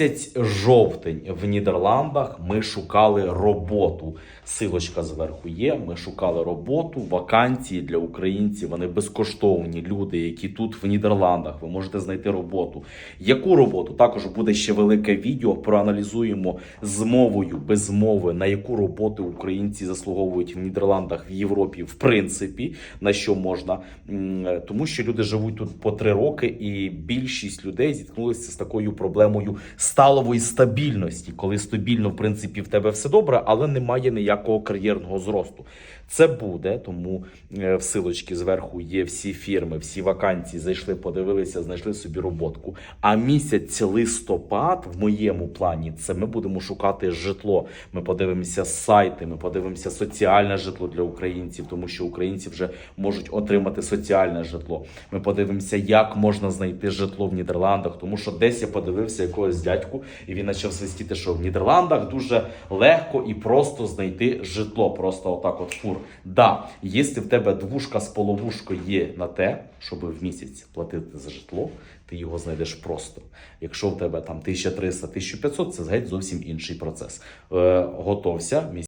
Місяць жовтень в Нідерландах ми шукали роботу. Силочка зверху є. Ми шукали роботу, вакансії для українців. Вони безкоштовні. Люди, які тут в Нідерландах. Ви можете знайти роботу. Яку роботу? Також буде ще велике відео. Проаналізуємо з мовою, без мови, на яку роботу українці заслуговують в Нідерландах, в Європі, в принципі, на що можна. Тому що люди живуть тут по три роки, і більшість людей зіткнулися з такою проблемою сталової стабільності, коли стабільно, в принципі, в тебе все добре, але немає ніякого кар'єрного зросту. Це буде, тому е, в силочці зверху є всі фірми, всі вакансії. Зайшли, подивилися, знайшли собі роботку. А місяць листопад в моєму плані це ми будемо шукати житло. Ми подивимося сайти, ми подивимося соціальне житло для українців, тому що українці вже можуть отримати соціальне житло. Ми подивимося, як можна знайти житло в Нідерландах, тому що десь я подивився якогось дядьку, і він почав свистіти, що в Нідерландах дуже легко і просто знайти житло. Просто отак, от фур. Да, якщо в тебе двушка з половушкою є на те, щоб в місяць платити за житло, ти його знайдеш просто. Якщо в тебе там 1300-1500, це геть зовсім інший процес. Е, готовся.